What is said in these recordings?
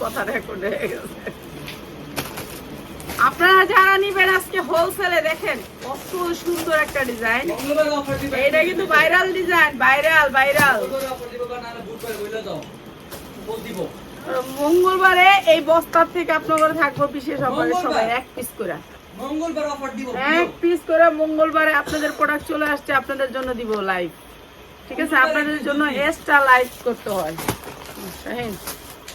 কথা রেকর্ড হয়ে গেছে। আপনারা যারা নিবেন আজকে হোলসেলে দেখেন কত সুন্দর একটা ডিজাইন এটা কিন্তু ভাইরাল ডিজাইন ভাইরাল ভাইরাল মঙ্গলবার এই বস্তার থেকে আপনাদের থাকব বিশেষ অফারে সবাই এক পিস করে। মঙ্গলবার অফার দিব এক পিস করে মঙ্গলবারে আপনাদের প্রোডাক্ট চলে আসছে আপনাদের জন্য দিব লাইভ ঠিক আছে? আপনাদের জন্য এক্সট্রা লাইভ করতে হয়।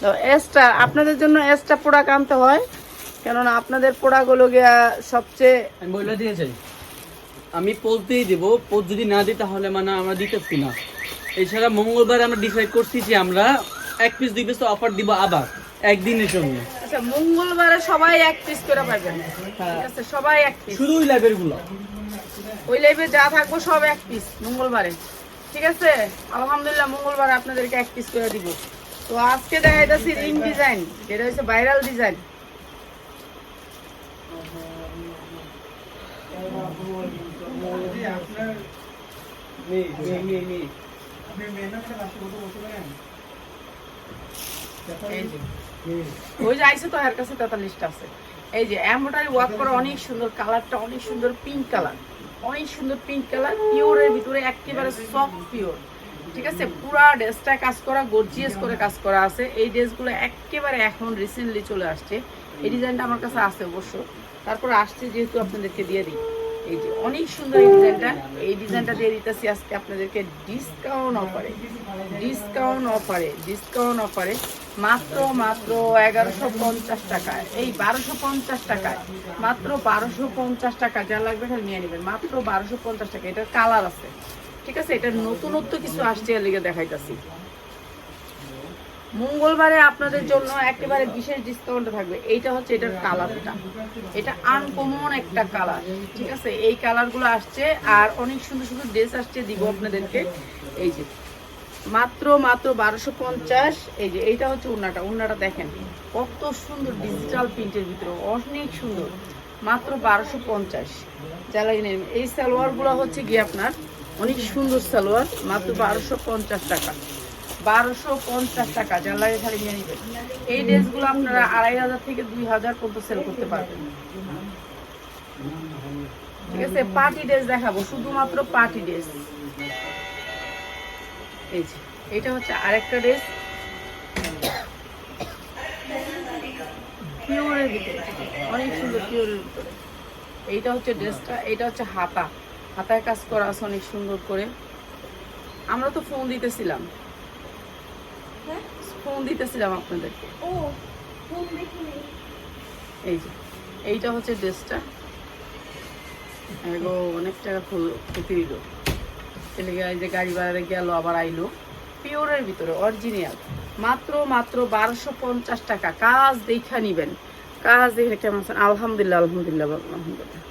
তো এক্সট্রা আপনাদের জন্য এক্সট্রা প্রোডাক্ট আনতে হয়। কেননা আপনাদের প্রোডাক্টগুলো গিয়া সবচেয়ে আমি বইলে দিয়েছি আমি দেব পোস্ট যদি না দিই তাহলে মানে আমরা দিতেছি না। এছাড়া মঙ্গলবার আমরা ডিসাইড করছি যে আমরা এক পিস দুই পিস অফার দিব আবার একদিনের জন্য। আচ্ছা মঙ্গলবারে সবাই এক পিস করে পাবেন। হ্যাঁ। ঠিক আছে সবাই এক পিস শুধু ওই ল্যাবেরগুলো। ওই লাইভে যা থাকব সব এক পিস মঙ্গলবারে। ঠিক আছে? আলহামদুলিল্লাহ মঙ্গলবারে আপনাদেরকে এক পিস করে দিব। তো আজকে দেখা যাচ্ছে রিং ডিজাইন যেটা হচ্ছে ভাইরাল ডিজাইন এই যে। ওই যে আইসে তো এর কাছে তেতাল্লিশটা আছে। এই যে এমব্রয়ডারি ওয়ার্ক করা অনেক সুন্দর কালারটা অনেক সুন্দর পিঙ্ক কালার অনেক সুন্দর পিঙ্ক কালার পিওরের ভিতরে একেবারে সফট পিওর ঠিক আছে? পুরা ড্রেসটা কাজ করা গর্জিয়াস করে কাজ করা আছে। এই ড্রেসগুলো একেবারে এখন রিসেন্টলি চলে আসছে। এই ডিজাইনটা আমার কাছে আছে অবশ্য। তারপর আসছে যেহেতু আপনাদেরকে দিয়ে দিই। এই যে অনেক সুন্দর এই ডিজাইনটা। এই ডিজাইনটা দিয়ে দিতেছি আজকে আপনাদেরকে ডিসকাউন্ট অফারে ডিসকাউন্ট অফারে ডিসকাউন্ট অফারে মাত্র মাত্র এগারোশো পঞ্চাশ টাকায়। এই বারোশো পঞ্চাশ টাকায়। মাত্র বারোশো পঞ্চাশ টাকা। যা লাগবে খালি নিয়ে নেবেন। মাত্র বারোশো পঞ্চাশ টাকা। এটার কালার আছে। ঠিক আছে? এটার নতুনত্ব কিছু আসছে এর লিগে দেখাইতাছি। মঙ্গলবারে আপনাদের জন্য একেবারে বিশেষ ডিসকাউন্ট থাকবে। এইটা হচ্ছে এটার কালারটা এটা আনকমন একটা কালার ঠিক আছে? এই কালারগুলো আসছে আর অনেক সুন্দর সুন্দর ড্রেস আসছে দিব আপনাদেরকে। এই যে, মাত্র মাত্র বারোশো পঞ্চাশ। এই যে, এইটা হচ্ছে উন্নাটা উন্নাটা দেখেন, কত সুন্দর ডিজিটাল প্রিন্টের ভিতরে, অনেক সুন্দর। মাত্র বারোশো পঞ্চাশ। জ্বালাই নেন, এই সালোয়ারগুলো হচ্ছে গিয়ে আপনার অনেক সুন্দর সালোয়ার, মাত্র বারোশো পঞ্চাশ টাকা। বারোশো পঞ্চাশ টাকা, যার লাগে খালি নিয়ে নেবেন এই ড্রেসগুলো আপনারা আড়াই হাজার থেকে দুই হাজার পর্যন্ত সেল করতে পারবেন। ঠিক আছে? পার্টি ড্রেস দেখাবো, শুধুমাত্র পার্টি ড্রেস। এই এটা হচ্ছে আরেকটা ড্রেস। অনেক সুন্দর পিওরের ভিতরে। এইটা হচ্ছে ড্রেসটা, এটা হচ্ছে হাতা। হাতায় কাজ করা আছে অনেক সুন্দর করে। আমরা তো ফোন দিতেছিলাম। ফোন দিতেছিলাম আপনাদেরকে এই যে এইটা হচ্ছে ড্রেসটা এগো অনেক টাকা এলাকা এই যে গাড়ি ভাড়া গেল আবার আইলো। পিওরের ভিতরে অরিজিনাল মাত্র মাত্র বারোশো পঞ্চাশ টাকা। কাজ দেখা নিবেন। কাজ দেখে কেমন আছেন? আলহামদুলিল্লাহ আলহামদুলিল্লাহ আলহামদুলিল্লাহ।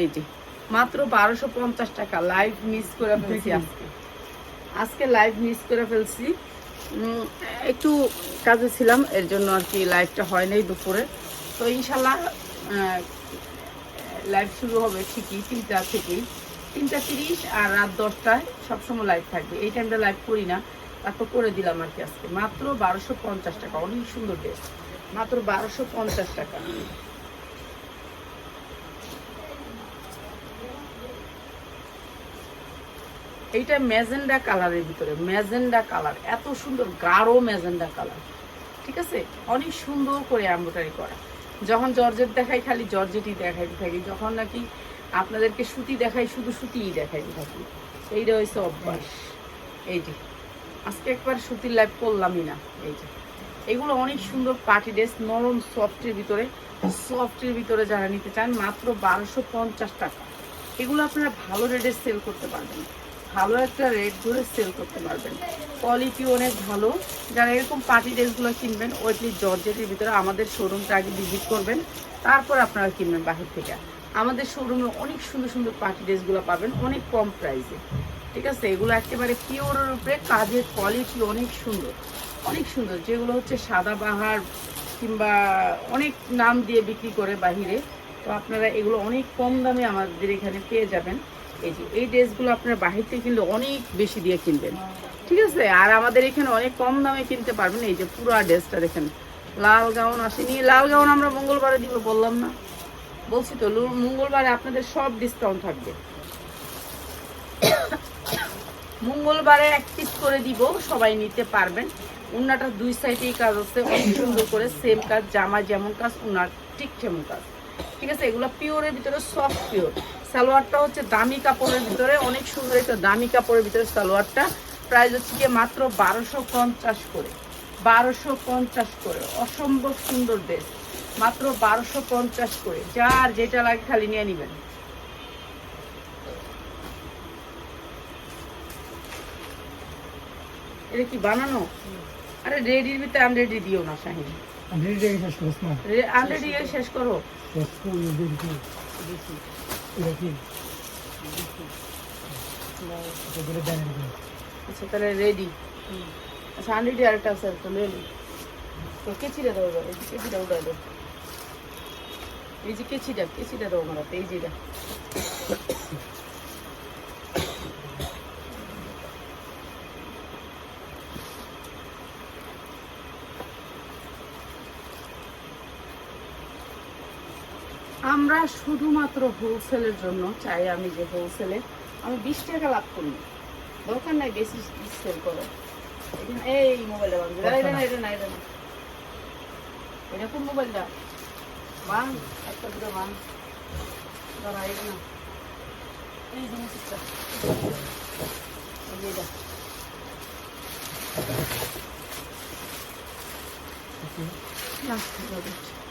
এই যে মাত্র বারোশো পঞ্চাশ টাকা। লাইভ মিস করে ফেলছি আজকে। আজকে লাইভ মিস করে ফেলছি। একটু কাজে ছিলাম, এর জন্য আর কি লাইভটা হয় নাই দুপুরে। তো ইনশাল্লাহ লাইভ শুরু হবে ঠিকই, তিনটা থেকেই। তিনটা তিরিশ আর রাত দশটায় সবসময় লাইভ থাকবে। এই টাইমটা লাইভ করি না, তারপর করে দিলাম আর কি আজকে। মাত্র বারোশো পঞ্চাশ টাকা, অনেক সুন্দর ড্রেস মাত্র বারোশো পঞ্চাশ টাকা। এইটা ম্যাজেন্ডা কালারের ভিতরে, ম্যাজেন্ডা কালার, এত সুন্দর, গাঢ় ম্যাজেন্ডা কালার, ঠিক আছে? অনেক সুন্দর করে এম্ব্রয়ডারি করা। যখন জর্জেট দেখাই, খালি জর্জেটই দেখাইতে থাকি। যখন নাকি আপনাদেরকে সুতি দেখাই, শুধু সুতিই দেখাইতে থাকি। এইটা হয়েছে অভ্যাস। এই যে, আজকে একবার সুতির লাইভ করলামই না। এই যে, এগুলো অনেক সুন্দর পার্টি ড্রেস নরম সফটের ভিতরে। সফটের ভিতরে যারা নিতে চান, মাত্র বারোশো পঞ্চাশ টাকা। এগুলো আপনারা ভালো রেটে সেল করতে পারবেন। ভালো একটা রেট ধরে সেল করতে পারবেন। কোয়ালিটি অনেক ভালো। যারা এরকম পার্টি ড্রেসগুলো কিনবেন ওইটি জর্জেটের ভিতরে আমাদের শোরুমটা আগে ভিজিট করবেন, তারপর আপনারা কিনবেন বাহির থেকে। আমাদের শোরুমে অনেক সুন্দর সুন্দর পার্টি ড্রেসগুলো পাবেন, অনেক কম প্রাইসে ঠিক আছে? এগুলো একেবারে পিওরের উপরে, কাজের কোয়ালিটি অনেক সুন্দর। অনেক সুন্দর। যেগুলো হচ্ছে সাদা বাহার কিংবা অনেক নাম দিয়ে বিক্রি করে বাহিরে। তো আপনারা এগুলো অনেক কম দামে আমাদের এখানে পেয়ে যাবেন। এই যে, এই ড্রেসগুলো আপনার বাহির থেকে কিনলে অনেক বেশি দিয়ে কিনবেন। ঠিক আছে? আর আমাদের এখানে অনেক কম দামে কিনতে পারবেন। এই যে পুরো ড্রেসটা দেখেন। লাল গাউন আসেনি। লাল গাউন আমরা মঙ্গলবারে দিব, বললাম না। বলছি তো মঙ্গলবারে আপনাদের সব ডিসকাউন্ট থাকবে। মঙ্গলবারে এক পিস করে দিব, সবাই নিতে পারবেন। উন্নাটা দুই সাইডেই কাজ আছে, অনেক সুন্দর করে সেম কাজ, জামা যেমন কাজ উন্নার ঠিক তেমন কাজ। ঠিক আছে? এগুলো পিওরের ভিতরে সফট পিওর সালোয়ারটা হচ্ছে দামি কাপড়ের ভিতরে অনেক সুন্দর একটা দামি কাপড়ের ভিতরে সালোয়ারটা। প্রাইস হচ্ছে গিয়ে মাত্র বারোশো পঞ্চাশ করে বারোশো পঞ্চাশ করে অসম্ভব সুন্দর ড্রেস মাত্র বারোশো পঞ্চাশ করে যার যেটা লাগে খালি নিয়ে নেবেন। এটা কি বানানো? আরে রেডির ভিতরে আনরেডি দিও না শাহিন। টাকা শেষ করিস না আনরেডি শেষ করো। আচ্ছা তাহলে রেডি আচ্ছা আনরেডি আরেকটা আছে তো রেডি তো কেচিটা দাও এই যে কেচিটা উঠা দাও। এই যে কেচিটা কেচিটা দাও আমার এই যে এটা আমরা শুধুমাত্র হোলসেলের জন্য চাই আমি যে হোলসেলে আমি বিশ টাকা লাভ করি দরকার নাই বেশি সেল করো। এই মোবাইলটা এটা না এটা না এটা না। এটা কোন মোবাইলটা বান একটা দুটো এটা না। এই জিনিসটা। এই যে এটা না, এটা ওটা।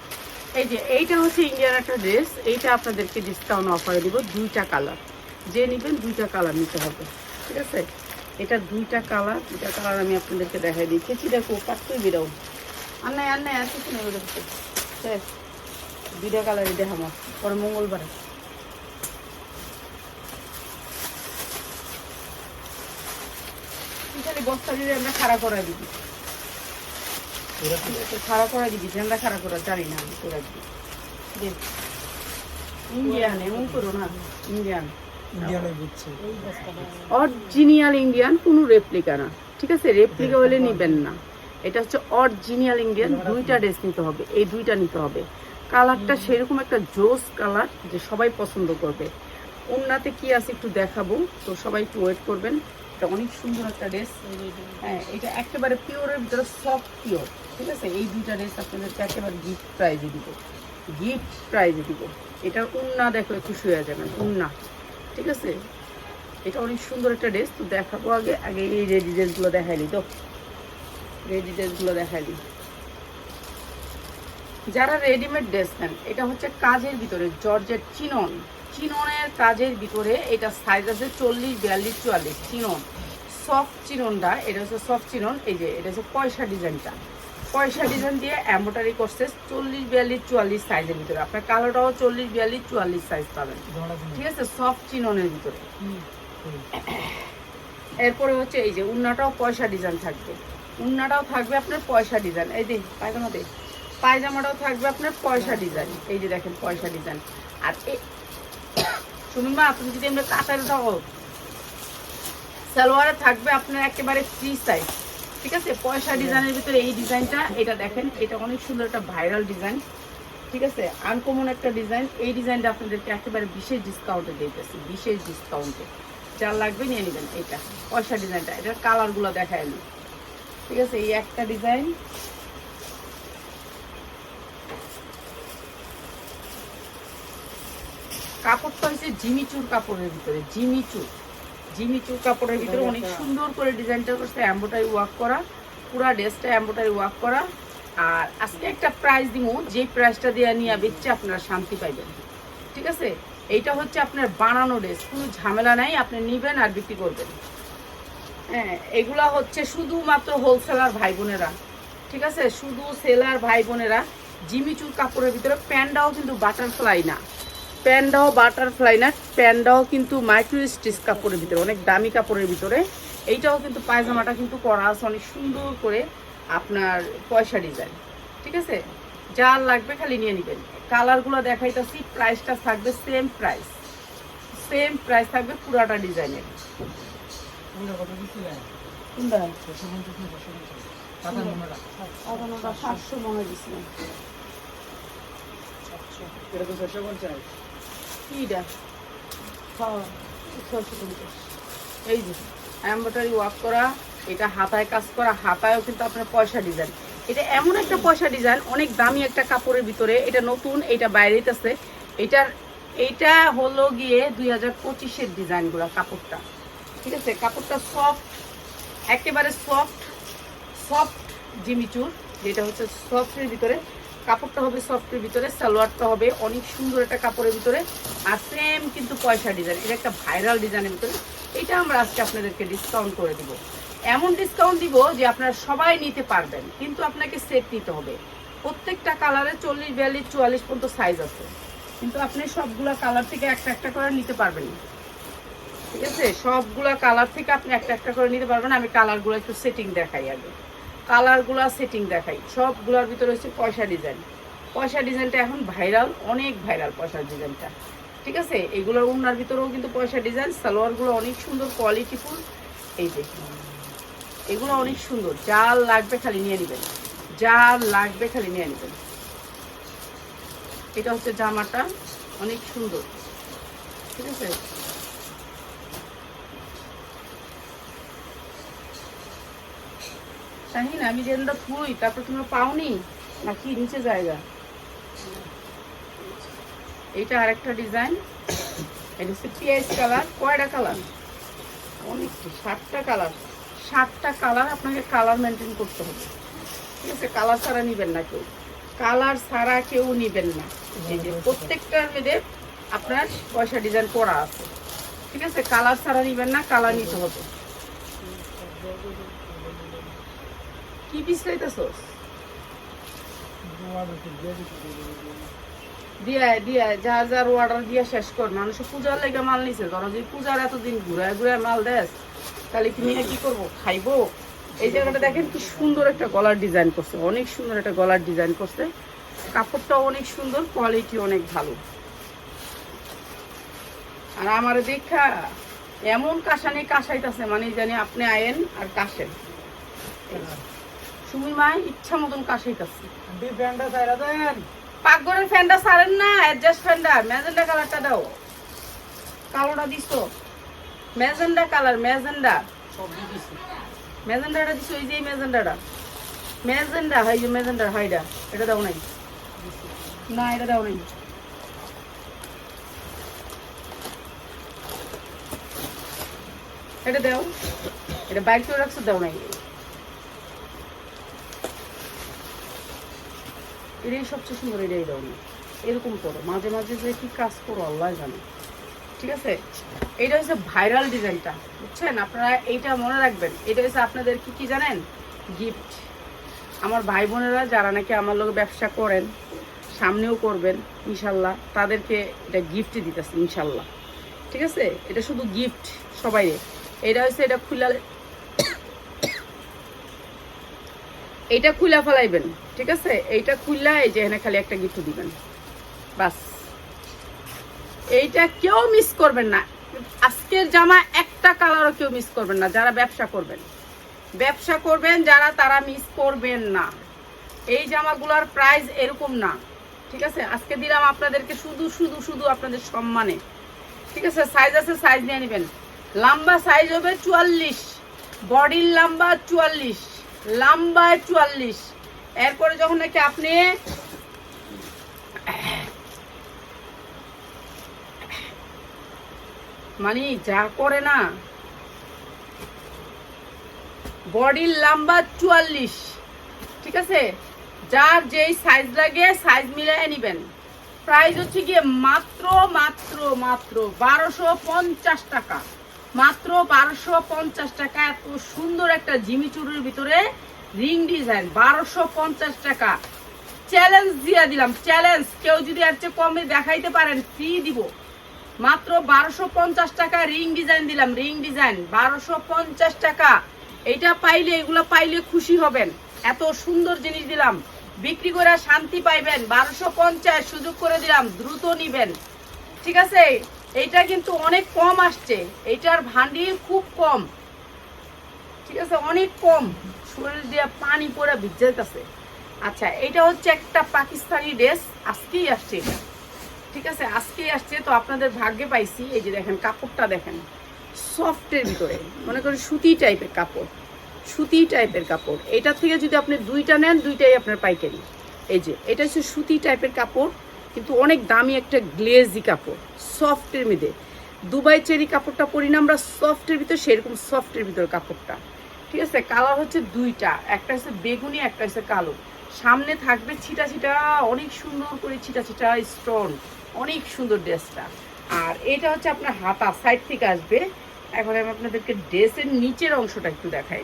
এই যে, এইটা হচ্ছে ইন্ডিয়ান একটা ড্রেস এইটা আপনাদেরকে ডিসকাউন্ট অফারে দিব দুইটা কালার যে নেবেন দুইটা কালার নিতে হবে, ঠিক আছে? এটা দুইটা কালার দুইটা কালার আমি আপনাদেরকে দেখাই দিই কেচি দেখো কাটতেই বেরো আর নাই আর নাই আর কিছু নেই শেষ দুইটা কালারই দেখাবো। পরে মঙ্গলবারে। বস্তা দিয়ে আমরা খাড়া করা দিবি। খাড়া করা দিবি আমরা খাড়া করা জানি না আমি করে। ইন্ডিয়ান এমন করো না ইন্ডিয়ান ইন্ডিয়ানে ইন্ডিয়ান কোনো রেপ্লিকা না। ঠিক আছে? রেপ্লিকা হলে নিবেন না। এটা হচ্ছে অরিজিনাল ইন্ডিয়ান দুইটা ড্রেস নিতে হবে। এই দুইটা নিতে হবে। কালারটা সেরকম একটা জোস কালার যে সবাই পছন্দ করবে। ওনাতে কি আছে একটু দেখাবো। তো সবাই একটু ওয়েট করবেন। এটা অনেক সুন্দর একটা ড্রেস হ্যাঁ এটা একেবারে পিওরের ভিতরে সফট পিওর ঠিক আছে? এই দুইটা ড্রেস আপনাদেরকে একেবারে গিফট প্রাইজে দিব। গিফট প্রাইজে দিব। এটার উন্না দেখলে খুশি হয়ে যাবেন, উন্না। ঠিক আছে? এটা অনেক সুন্দর একটা ড্রেস তো দেখাবো আগে। আগে এই রেডি ড্রেসগুলো দেখাইলি তো। রেডি ড্রেসগুলো দেখাইলি যারা রেডিমেড ড্রেস নেন, এটা হচ্ছে কাজের ভিতরে জর্জের চিনন। চিননের কাজের ভিতরে এটা সাইজ আছে চল্লিশ, বিয়াল্লিশ, চুয়াল্লিশ। চিনন। সফট চিননটা, এটা হচ্ছে সফট চিনন। এই যে, এটা হচ্ছে পয়সা ডিজাইনটা পয়সা ডিজাইন দিয়ে এম্বোটারি করছে চল্লিশ বিয়াল্লিশ চুয়াল্লিশ সাইজের ভিতরে। আপনার কালোটাও চল্লিশ বিয়াল্লিশ চুয়াল্লিশ সাইজ পাবেন। ঠিক আছে? সফট চিননের ভিতরে। এরপরে হচ্ছে এই যে উন্নাটাও পয়সা ডিজাইন থাকবে। উন্নাটাও থাকবে আপনার পয়সা ডিজাইন। এই যে পায়জামা দে পায়জামাটাও থাকবে আপনার পয়সা ডিজাইন। এই যে দেখেন পয়সা ডিজাইন। আর এই শুনুন মা আপনি যদি আমরা কাটার দাও সালোয়ারে থাকবে আপনার একেবারে ফ্রি সাইজ ঠিক আছে? পয়সা ডিজাইনের ভিতরে এই ডিজাইনটা, এটা দেখেন, এটা অনেক সুন্দর একটা ভাইরাল ডিজাইন। ঠিক আছে? আনকমন একটা ডিজাইন। এই ডিজাইনটা আপনাদেরকে একেবারে বিশেষ ডিসকাউন্টে দিতেছি, বিশেষ ডিসকাউন্টে যার লাগবে নিয়ে নেবেন এটা, পয়সা ডিজাইনটা। এটার কালারগুলো দেখায় নি ঠিক আছে? এই একটা ডিজাইন। কাপড়টা হচ্ছে জিমিচুর কাপড়ের ভিতরে, জিমিচুর। জিমিচুর কাপড়ের ভিতরে অনেক সুন্দর করে ডিজাইনটা করছে এম্বোটারি ওয়ার্ক করা পুরা ড্রেসটা এম্বোটারি ওয়ার্ক করা। আর আজকে একটা প্রাইস দিব যে প্রাইসটা দিয়ে নিয়ে বেচছে আপনারা শান্তি পাইবেন। ঠিক আছে? এইটা হচ্ছে আপনার বানানো ড্রেস কোনো ঝামেলা নাই আপনি নিবেন আর বিক্রি করবেন। হ্যাঁ এগুলা হচ্ছে শুধুমাত্র হোলসেলার ভাই বোনেরা। ঠিক আছে? শুধু সেলার ভাই বোনেরা। জিমিচুর কাপড়ের ভিতরে প্যান্টটাও কিন্তু বাটারফ্লাই না। প্যান্ডাও বাটারফ্লাই না প্যান্ডাও কিন্তু মাইক্রো স্টিচ কাপড়ের ভিতরে অনেক দামি কাপড়ের ভিতরে। এইটাও কিন্তু পায়জামাটা কিন্তু করা আছে অনেক সুন্দর করে আপনার পয়সা ডিজাইন ঠিক আছে? যা লাগবে খালি নিয়ে নেবেন। কালারগুলো দেখাইতেছি প্রাইসটা থাকবে সেম প্রাইস সেম প্রাইস থাকবে পুরাটা ডিজাইনের। সাতশো মনে দিচ্ছিলেন কিটা এই যে এম্ব্রয়ডারি ওয়ার্ক করা, এটা হাতায় কাজ করা, হাতায়ও কিন্তু আপনার পয়সা ডিজাইন এটা এমন একটা পয়সা ডিজাইন অনেক দামি একটা কাপড়ের ভিতরে, এটা নতুন, এটা বাইরেতেছে এটার, এইটা হলো গিয়ে দুই হাজার পঁচিশের ডিজাইনগুলো কাপড়টা। ঠিক আছে? কাপড়টা সফট একেবারে সফট সফট জিমিচুর, যেটা হচ্ছে সফটের ভিতরে। কাপড়টা হবে সফটের ভিতরে, সালোয়ারটা হবে অনেক সুন্দর একটা কাপড়ের ভিতরে। আর সেম কিন্তু পয়সা ডিজাইন এটা একটা ভাইরাল ডিজাইনের ভিতরে। এটা আমরা আজকে আপনাদেরকে ডিসকাউন্ট করে দিব। এমন ডিসকাউন্ট দিব যে আপনারা সবাই নিতে পারবেন, কিন্তু আপনাকে সেট নিতে হবে। প্রত্যেকটা কালারে চল্লিশ, বিয়াল্লিশ, চুয়াল্লিশ পর্যন্ত সাইজ আছে। কিন্তু আপনি সবগুলা কালার থেকে একটা একটা করে নিতে পারবেন। ঠিক আছে? সবগুলা কালার থেকে আপনি একটা একটা করে নিতে পারবেন। আমি কালারগুলো একটু সেটিং দেখাই আগে। কালারগুলা সেটিং দেখাই। সবগুলোর ভিতরে হচ্ছে পয়সা ডিজাইন পয়সা ডিজাইনটা এখন ভাইরাল অনেক ভাইরাল পয়সার ডিজাইনটা ঠিক আছে? এগুলোর উন্নার ভিতরেও কিন্তু পয়সা ডিজাইন সালোয়ারগুলো অনেক সুন্দর কোয়ালিটিফুল এই যে, এগুলো অনেক সুন্দর। যা লাগবে খালি নিয়ে নেবেন। যা লাগবে খালি নিয়ে নেবেন। এটা হচ্ছে জামাটা। অনেক সুন্দর। ঠিক আছে? শাহিন, আমি যেটা থুই তারপর তোমরা পাওনি? নাকি নিচে জায়গা? এইটা আরেকটা ডিজাইন এটা হচ্ছে পিয়াজ কালার কয়টা কালার অনেক ষাটটা কালার ষাটটা কালার আপনাকে কালার মেনটেন করতে হবে। ঠিক আছে কালার ছাড়া নিবেন না কেউ। কালার ছাড়া কেউ নিবেন না। এই যে প্রত্যেকটার মধ্যে আপনার পয়সা ডিজাইন করা আছে। ঠিক আছে কালার ছাড়া নিবেন না কালার নিতে হবে। কি পিস চাইতেছস দিয়া দিয়া যার যার অর্ডার দিয়া শেষ কর। মানুষ পূজার লেগে মাল নিছে, ধরো যদি পূজার এতদিন ঘুরায় ঘুরায় মাল দেস, তাহলে নিয়ে কি করব? খাইবো? এই জায়গাটা দেখেন কি সুন্দর একটা গলার ডিজাইন করছে, অনেক সুন্দর একটা গলার ডিজাইন করছে। কাপড়টাও অনেক সুন্দর কোয়ালিটি অনেক ভালো। আর আমার দেখা, এমন কাশানি কাশাইতেছে মানে জানি আপনি আয়েন আর কাশেন। সুমি মা ইচ্ছা মতন কাশাইতেছে আন্টি ফ্যানটা চাইরা দেন। পাকঘরের ফ্যানটা সারেন না অ্যাডজাস্ট ফ্যানটা ম্যাজেন্ডা কালারটা দাও। কালোটা দিছো। Magenta colour magenta. সব দিয়ে দিছি। ম্যাজেন্ডাটা দিছো এই যে ম্যাজেন্ডাটা। ম্যাজেন্ডা হাই যে ম্যাজেন্ডার হাইডা এটা দাও নাই। না এটা দাও নাই। এটা দাও। এটা বাইক করে রাখছো দাও নাই। এটাই সবচেয়ে সুন্দর, এটাই দাও না এরকম করো, মাঝে মাঝে যে কি কাজ করো, আল্লাহ জানে। ঠিক আছে? এটা হচ্ছে ভাইরাল ডিজাইনটা বুঝছেন? আপনারা এইটা মনে রাখবেন। এটা হচ্ছে আপনাদের কি কি জানেন? গিফট আমার ভাই বোনেরা যারা নাকি আমার লোক ব্যবসা করেন, সামনেও করবেন, ইনশাল্লাহ, তাদেরকে এটা গিফট দিতেছে, ইনশাল্লাহ। ঠিক আছে? এটা শুধু গিফট সবাই এটা হচ্ছে, এটা খুলা এইটা খুলা ফেলাইবেন, ঠিক আছে? এইটা খুললা এই যে এখানে খালি একটা গিফট দিবেন। বাস। এইটা কেউ মিস করবেন না। আজকের জামা একটা কালারও কেউ মিস করবেন না, যারা ব্যবসা করবেন। ব্যবসা করবেন যারা, তারা মিস করবেন না। এই জামাগুলোর প্রাইস এরকম না, ঠিক আছে? আজকে দিলাম আপনাদেরকে শুধু শুধু শুধু আপনাদের সম্মানে, ঠিক আছে? সাইজ আছে সাইজ নিয়ে নেবেন। লম্বা সাইজ হবে চুয়াল্লিশ। বডির লম্বা চুয়াল্লিশ। লম্বায় চুয়াল্লিশ। এরপরে যখন নাকি আপনি মানে যা করে না বডির লম্বা চুয়াল্লিশ। ঠিক আছে? যার যেই সাইজ লাগে সাইজ মিলিয়ে নেবেন। প্রাইস হচ্ছে গিয়ে মাত্র মাত্র মাত্র বারোশো পঞ্চাশ টাকা। মাত্র বারোশো পঞ্চাশ টাকা। এত সুন্দর একটা জিমি চুরির ভিতরে রিং ডিজাইন, বারোশো পঞ্চাশ টাকা। চ্যালেঞ্জ দিয়ে দিলাম, চ্যালেঞ্জ। কেউ যদি আর চেয়ে কমে দেখাইতে পারেন ফ্রি দিব। মাত্র বারোশো পঞ্চাশ টাকা রিং ডিজাইন দিলাম, রিং ডিজাইন, বারোশো পঞ্চাশ টাকা। এটা পাইলে, এগুলো পাইলে খুশি হবেন। এত সুন্দর জিনিস দিলাম। বিক্রি করে শান্তি পাইবেন, বারোশো পঞ্চাশ সুযোগ করে দিলাম, দ্রুত নিবেন। ঠিক আছে? এইটা কিন্তু অনেক কম আসছে। এইটার ভান্ডিল খুব কম। ঠিক আছে, অনেক কম। শরীর দিয়ে পানি পড়ে ভিজাইতেছে আচ্ছা এটা হচ্ছে একটা পাকিস্তানি ড্রেস। আজকেই আসছে এটা। ঠিক আছে, আজকেই আসছে। তো আপনাদের ভাগ্যে পাইছি। এই যে দেখেন, কাপড়টা দেখেন। সফটের ভিতরে। মনে করেন সুতি টাইপের কাপড়। সুতি টাইপের কাপড়। এটা থেকে যদি আপনি দুইটা নেন, দুইটাই আপনার পাইকারি। এই যে, এটা হচ্ছে সুতি টাইপের কাপড়। কিন্তু অনেক দামি একটা গ্লেজি কাপড় সফটের মধ্যে। দুবাই চেরি কাপড়টা পরি না আমরা সফটের ভিতর সেরকম সফটের ভিতর কাপড়টা। ঠিক আছে? কালার হচ্ছে দুইটা, একটা হচ্ছে বেগুনি, একটা হচ্ছে কালো। সামনে থাকবে ছিটা ছিটা, অনেক সুন্দর করে ছিটা ছিটা স্টোন অনেক সুন্দর ড্রেসটা। আর এটা হচ্ছে আপনার হাতা সাইড থেকে আসবে। এখন আমি আপনাদেরকে ড্রেসের নিচের অংশটা একটু দেখাই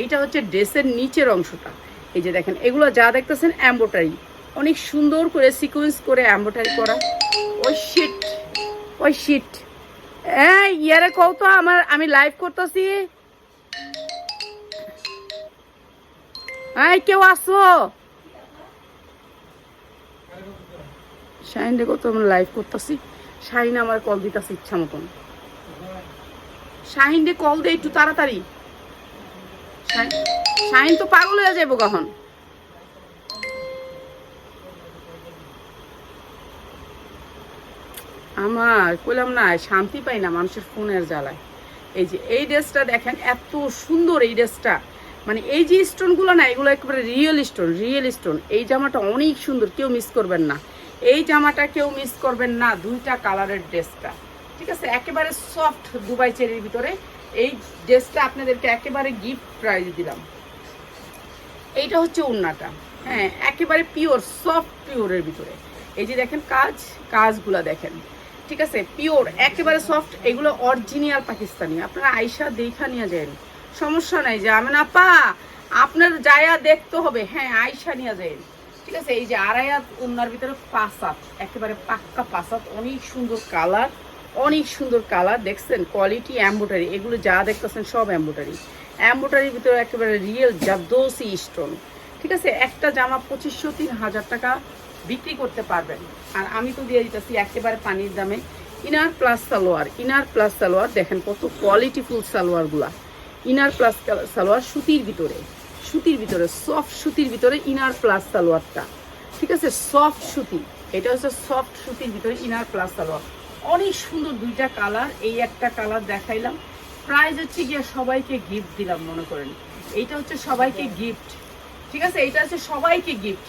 এইটা হচ্ছে ড্রেসের নিচের অংশটা। এই যে দেখেন, এগুলো যা দেখতেছেন অ্যাম্বোটারি অনেক সুন্দর করে সিকোয়েন্স করে অ্যাম্বোটারি করা। ওই শিট ওই শিট এই, ইয়ারে কও তো আমার, আমি লাইভ করতেছি। হ্যাঁ কেউ আসো? শাহিন দেখো তো আমরা লাইভ করতেছি। শাহিন আমার কল দিতেছে ইচ্ছা মতন। শাহিন রে কল দে একটু তাড়াতাড়ি। শাহিন তো পাগল হয়ে যাব কখন? আমার কইলাম না, শান্তি পাই না মানুষের ফোনের জ্বালায়। এই যে এই ড্রেসটা দেখেন, এত সুন্দর এই ড্রেসটা। মানে এই যে স্টোনগুলো না, এগুলো একেবারে রিয়েল স্টোন রিয়েল স্টোন এই জামাটা অনেক সুন্দর, কেউ মিস করবেন না। এই জামাটা কেউ মিস করবেন না, দুইটা কালারের ড্রেসটা। ঠিক আছে? একেবারে সফট দুবাই চেরির ভিতরে। এই ড্রেসটা আপনাদেরকে একেবারে গিফট প্রাইজ দিলাম। এইটা হচ্ছে উন্নাটা। হ্যাঁ একেবারে পিওর সফট পিওরের ভিতরে। এই যে দেখেন, কাজ, কাজগুলা দেখেন। ঠিক আছে? পিওর একেবারে সফট এগুলো অরিজিনাল পাকিস্তানি। আপনারা আয়সা দেখা নিয়ে যান। সমস্যা নাই যে আমি না পা আপনার যায়া দেখতে হবে। হ্যাঁ আয়সা নিয়ে যান। ঠিক আছে? এই যে আড়াইয়াত উন্নার ভিতরে পাসাত একেবারে পাক্কা পাসাত অনেক সুন্দর কালার অনেক সুন্দর কালার দেখছেন? কোয়ালিটি অ্যাম্বোটারি এগুলো যা দেখতেছেন সব অ্যাম্বোটারি অ্যাম্বোটারির ভিতরে একেবারে রিয়েল জাদোসি স্টোন ঠিক আছে? একটা জামা পঁচিশশো তিন হাজার টাকা বিক্রি করতে পারবেন। আর আমি তো দিয়ে দিতেছি একেবারে পানির দামে। Inner plus salwar inner plus salwar, দেখেন কত কোয়ালিটিফুল সালোয়ারগুলা। ইনার প্লাস সালোয়ার সুতির ভিতরে সুতির ভিতরে সফট সুতির ভিতরে ইনার প্লাস সালোয়ারটা। ঠিক আছে? সফট সুতি, এটা হচ্ছে সফট সুতির ভিতরে ইনার প্লাস সালোয়ার। অনেক সুন্দর দুইটা কালার, এই একটা কালার দেখাইলাম। প্রাইস হচ্ছে গিয়ে সবাইকে গিফট দিলাম, মনে করেন। এইটা হচ্ছে সবাইকে গিফট ঠিক আছে? এটা হচ্ছে সবাইকে গিফট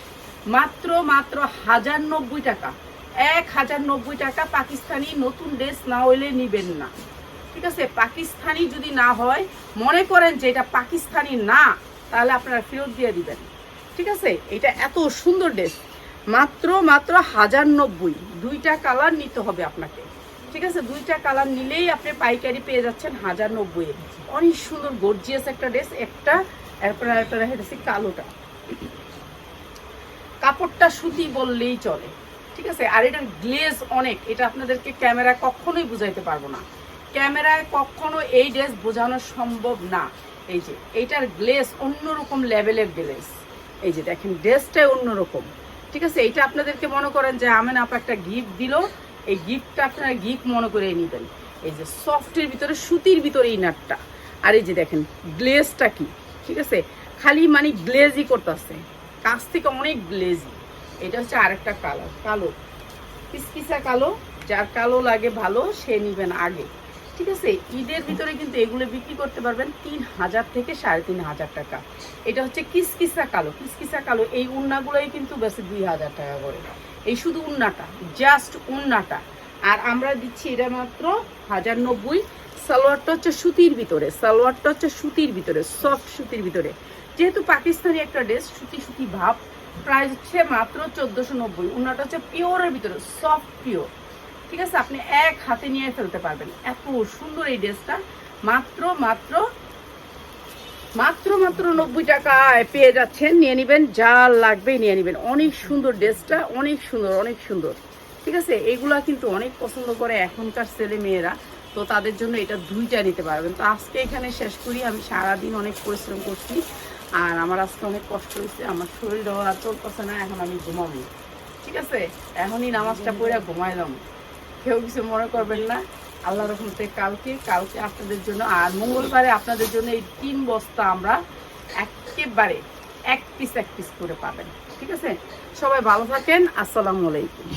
মাত্র মাত্র হাজার নব্বই টাকা। এক হাজার নব্বই টাকা পাকিস্তানি নতুন ড্রেস না হইলে নিবেন না। ঠিক আছে? পাকিস্তানি যদি না হয়, মনে করেন যে এটা পাকিস্তানি না, তাহলে আপনারা ফেরত দিয়ে দিবেন। ঠিক আছে? এটা এত সুন্দর ড্রেস। মাত্র মাত্র হাজার নব্বই। দুইটা কালার নিতে হবে আপনাকে। ঠিক আছে? দুইটা কালার নিলেই আপনি পাইকারি পেয়ে যাচ্ছেন হাজার নব্বই। অনেক সুন্দর গর্জিয়াস একটা ড্রেস। একটা, এরপরে একটা কালোটা। কাপড়টা সুতি বললেই চলে। ঠিক আছে? আর এটার গ্লেজ অনেক। এটা আপনাদেরকে ক্যামেরায় কখনোই বুঝাইতে পারব না। ক্যামেরায় কখনো এই ড্রেস বোঝানো সম্ভব না। এই যে এইটার গ্লেজ অন্যরকম লেভেলের গ্লেজ এই যে দেখেন ড্রেসটাই অন্যরকম। ঠিক আছে? এইটা আপনাদেরকে মনে করেন যে আমেন আপা একটা গিফট দিল। এই গিফটটা আপনারা গিফট মনে করে নেবেন। এই যে সফটের ভিতরে, সুতির ভিতরে এই নাটটা আর এই যে দেখেন গ্লেজটা কি? ঠিক আছে? খালি মানে গ্লেজই করতেছে। কাছ থেকে অনেক গ্লেজি এটা হচ্ছে আরেকটা কালার কালো। কিসকিসা কালো, যার কালো লাগে ভালো, সে নিবেন আগে। ঠিক আছে? ঈদের ভিতরে কিন্তু এগুলো বিক্রি করতে পারবেন তিন হাজার থেকে সাড়ে তিন হাজার টাকা। এটা হচ্ছে কিসকিসা কালো। কিসকিসা কালো, এই উন্নাগুলোই কিন্তু বেশি দুই হাজার টাকা করে। এই শুধু উন্নাটা জাস্ট উন্নাটা। আর আমরা দিচ্ছি এটা মাত্র হাজার নব্বই। সালোয়ারটা হচ্ছে সুতির ভিতরে, সালোয়ারটা হচ্ছে সুতির ভিতরে সফট সুতির ভিতরে। যেহেতু পাকিস্তানি একটা ড্রেস সুতি সুতি ভাব, প্রাইস হচ্ছে মাত্র চোদ্দোশো নব্বই। উন্নাটা হচ্ছে পিওরের ভিতরে সফট পিওর ঠিক আছে? আপনি এক হাতে নিয়ে ফেলতে পারবেন। এত সুন্দর এই ড্রেসটা। মাত্র মাত্র মাত্র মাত্র নব্বই টাকায় পেয়ে যাচ্ছেন। নিয়ে নেবেন, যা লাগবে নিয়ে নেবেন। অনেক সুন্দর ড্রেসটা, অনেক সুন্দর অনেক সুন্দর। ঠিক আছে? এগুলা কিন্তু অনেক পছন্দ করে এখনকার ছেলে মেয়েরা। তো তাদের জন্য এটা দুইটা নিতে পারবেন। তো আজকে এখানে শেষ করি। আমি সারাদিন অনেক পরিশ্রম করছি। আর আমার আজকে অনেক কষ্ট হয়েছে, আমার শরীর আর চলতেছে না, এখন আমি ঘুমাবো। ঠিক আছে? এখনই নামাজটা পড়ে ঘুমাইলাম। কেউ কিছু মনে করবেন না আল্লাহ রহমতে কালকে কালকে আপনাদের জন্য, আর মঙ্গলবারে আপনাদের জন্য এই তিন বস্তা আমরা একেবারে এক পিস এক পিস করে পাবেন। ঠিক আছে? সবাই ভালো থাকেন, আসসালামু আলাইকুম।